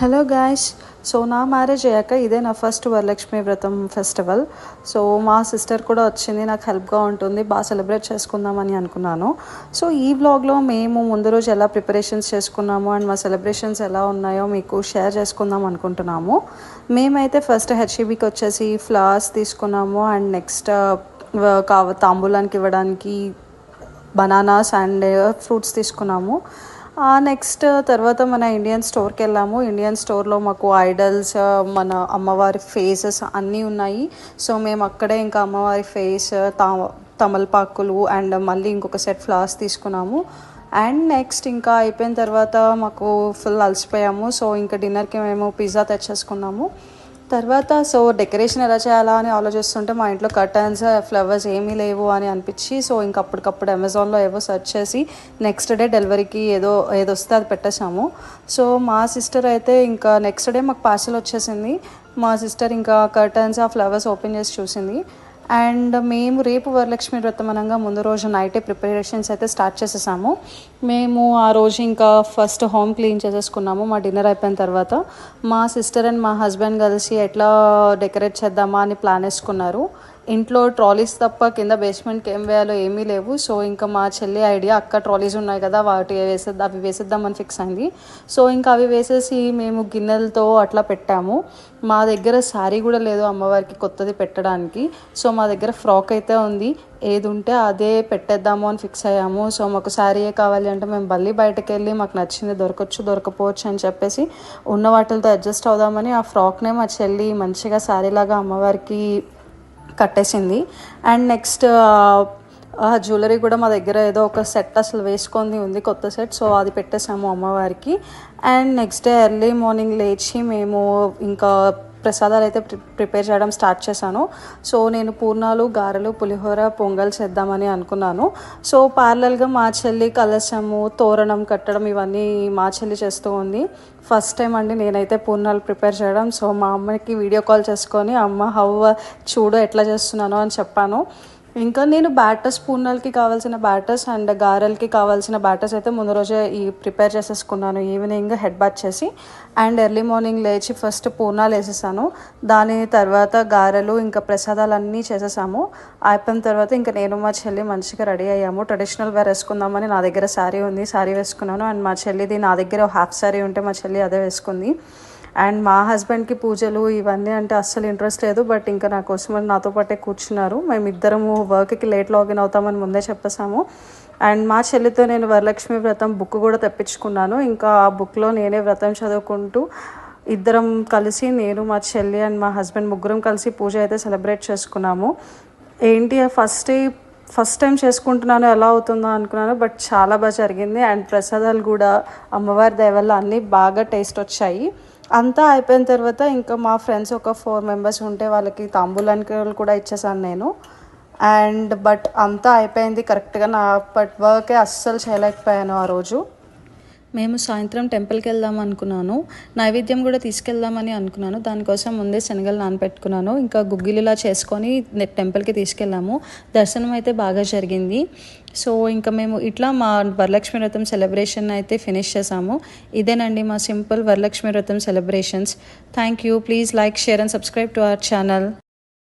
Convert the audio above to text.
Hello guys so నా marriage అయ్యాక ఇదే నా ఫస్ట్ వరలక్ష్మి వ్రతం ఫెస్టివల్ సో మా సిస్టర్ కూడా వచ్చింది. నాకు హెల్ప్గా ఉంటుంది. బాగా సెలబ్రేట్ చేసుకుందామని అనుకున్నాను. సో ఈ వ్లాగ్లో మేము ముందు రోజు ఎలా ప్రిపరేషన్స్ చేసుకున్నాము అండ్ మా సెలబ్రేషన్స్ ఎలా ఉన్నాయో మీకు షేర్ చేసుకుందాం అనుకుంటున్నాము. మేమైతే ఫస్ట్ హెచ్ఈబికి వచ్చేసి ఫ్లవర్స్ తీసుకున్నాము అండ్ నెక్స్ట్ కావ తాంబూలానికి ఇవ్వడానికి బనానాస్ అండ్ ఫ్రూట్స్ తీసుకున్నాము. నెక్స్ట్ uh, తర్వాత మన ఇండియన్ స్టోర్కి వెళ్ళాము. ఇండియన్ స్టోర్లో మాకు ఐడల్స్ uh, మన అమ్మవారి ఫేసెస్ అన్నీ ఉన్నాయి. సో మేము అక్కడే ఇంకా అమ్మవారి ఫేస్ uh, తా తమలపాకులు అండ్ మళ్ళీ ఇంకొక సెట్ ఫ్లవర్స్ తీసుకున్నాము. అండ్ నెక్స్ట్ ఇంకా అయిపోయిన తర్వాత మాకు ఫుల్ అలసిపోయాము. సో ఇంకా డిన్నర్కి మేము పిజ్జా తెచ్చేసుకున్నాము. తర్వాత సో డెకరేషన్ ఎలా చేయాలా అని ఆలోచిస్తుంటే మా ఇంట్లో కర్టన్స్ ఫ్లవర్స్ ఏమీ లేవు అని అనిపించి సో ఇంక అప్పటికప్పుడు అమెజాన్లో ఏవో సెర్చ్ చేసి నెక్స్ట్ డే డెలివరీకి ఏదో ఏదో వస్తే అది పెట్టేశాము. సో మా సిస్టర్ అయితే ఇంకా నెక్స్ట్ డే మాకు పార్సల్ వచ్చేసింది. మా సిస్టర్ ఇంకా కర్టన్స్ ఆ ఫ్లవర్స్ ఓపెన్ చేసి చూసింది. అండ్ మేము రేపు వరలక్ష్మి వ్రతం అనగా ముందు రోజు నైటే ప్రిపరేషన్స్ అయితే స్టార్ట్ చేసేసాము. మేము ఆ రోజు ఇంకా ఫస్ట్ హోమ్ క్లీన్ చేసేసుకున్నాము మా డిన్నర్ అయిపోయిన తర్వాత. మా సిస్టర్ అండ్ మా హస్బెండ్ కలిసి ఎట్లా డెకరేట్ చేద్దామా అని ప్లాన్ వేసుకున్నారు. ఇంట్లో ట్రాలీస్ తప్ప కింద బేస్మెంట్కి ఏం వేయాలో ఏమీ లేవు. సో ఇంకా మా చెల్లి ఐడియా అక్క ట్రాలీస్ ఉన్నాయి కదా వాటి వేసేద్దాం అవి వేసేద్దామని ఫిక్స్ అయింది. సో ఇంకా అవి వేసేసి మేము గిన్నెలతో అట్లా పెట్టాము. మా దగ్గర శారీ కూడా లేదు అమ్మవారికి కొత్తది పెట్టడానికి. సో మా దగ్గర ఫ్రాక్ అయితే ఉంది. ఏది ఉంటే అదే పెట్టేద్దాము అని ఫిక్స్ అయ్యాము. సో మాకు శారీయే కావాలి అంటే మేము మళ్ళీ బయటకు వెళ్ళి మాకు నచ్చింది దొరకచ్చు దొరకపోవచ్చు అని చెప్పేసి ఉన్న వాటితో అడ్జస్ట్ అవుదామని ఆ ఫ్రాక్నే మా చెల్లి మంచిగా శారీలాగా అమ్మవారికి కట్టేసింది. అండ్ నెక్స్ట్ జ్యువెలరీ కూడా మా దగ్గర ఏదో ఒక సెట్ అసలు వేసుకొని ఉంది కొత్త సెట్. సో అది పెట్టేసాము అమ్మవారికి. And next day early morning లేచి మేము ఇంకా ప్రసాదాలు అయితే ప్రిపేర్ చేయడం స్టార్ట్ చేశాను. సో నేను పూర్ణాలు గారెలు పులిహోర పొంగల్ చేద్దామని అనుకున్నాను. సో పార్లల్గా మా చెల్లి కలశము తోరణం కట్టడం ఇవన్నీ మా చెల్లి చేస్తూ ఉంది. ఫస్ట్ టైం అండి నేనైతే పూర్ణాలు ప్రిపేర్ చేయడం. సో మా అమ్మకి వీడియో కాల్ చేసుకొని అమ్మ హవ్వ చూడు ఎట్లా చేస్తున్నాను అని చెప్పాను. ఇంకా నేను బ్యాటర్స్ పూర్ణాలకి కావాల్సిన బ్యాటర్స్ అండ్ గారెలకి కావాల్సిన బ్యాటర్స్ అయితే ముందు రోజే ఈ ప్రిపేర్ చేసేసుకున్నాను ఈవినింగ్ హెడ్ బాత్ చేసి. అండ్ ఎర్లీ మార్నింగ్ లేచి ఫస్ట్ పూర్ణాలు వేసేసాను. దాని తర్వాత గారెలు ఇంకా ప్రసాదాలు అన్నీ చేసేసాము. అయిపోయిన తర్వాత ఇంకా నేను మా చెల్లి మంచిగా రెడీ అయ్యాము. ట్రెడిషనల్ వేర్ వేసుకుందామని నా దగ్గర శారీ ఉంది శారీ వేసుకున్నాను. అండ్ మా చెల్లిది నా దగ్గర హాఫ్ శారీ ఉంటే మా చెల్లి అదే వేసుకుంది. అండ్ మా హస్బెండ్కి పూజలు ఇవన్నీ అంటే అస్సలు ఇంట్రెస్ట్ లేదు బట్ ఇంకా నా కోసం నాతో పాటే కూర్చున్నారు. మేమిద్దరము వర్క్కి లేట్ లాగిన్ అవుతామని ముందే చెప్పేసాము అండ్ మా చెల్లితో నేను వరలక్ష్మి వ్రతం బుక్ కూడా తెప్పించుకున్నాను. ఇంకా ఆ బుక్లో నేనే వ్రతం చదువుకుంటూ ఇద్దరం కలిసి నేను మా చెల్లి అండ్ మా హస్బెండ్ ముగ్గురం కలిసి పూజ అయితే సెలబ్రేట్ చేసుకున్నాము. ఏంటి ఫస్ట్ ఫస్ట్ టైం చేసుకుంటున్నాను ఎలా అవుతుందో అనుకున్నాను బట్ చాలా బాగా జరిగింది. అండ్ ప్రసాదాలు కూడా అమ్మవారి దయ వల్ల అన్నీ బాగా టేస్ట్ వచ్చాయి. అంతా అయిపోయిన తర్వాత ఇంకా మా ఫ్రెండ్స్ ఒక ఫోర్ మెంబర్స్ ఉంటే వాళ్ళకి తాంబూలానికి కూడా ఇచ్చేసాను నేను. అండ్ బట్ అంతా అయిపోయింది కరెక్ట్గా నా బట్ వర్కే అస్సలు చేయలేకపోయాను ఆ రోజు. మేము సాయంత్రం టెంపుల్కి వెళ్దాం అనుకున్నాను. నైవేద్యం కూడా తీసుకెళ్దామని అనుకున్నాను. దానికోసం ముందే శనగలు నానపెట్టుకున్నాను. ఇంకా గుగ్గిలిలా చేసుకొని టెంపుల్కి తీసుకెళ్ళాము. దర్శనం అయితే బాగా జరిగింది. సో ఇంకా మేము ఇట్లా మా వరలక్ష్మి వ్రతం సెలబ్రేషన్ అయితే ఫినిష్ చేసాము. ఇదేనండి మా simple Varalakshmi Vratam celebrations. Thank you. Please like share and subscribe to our channel.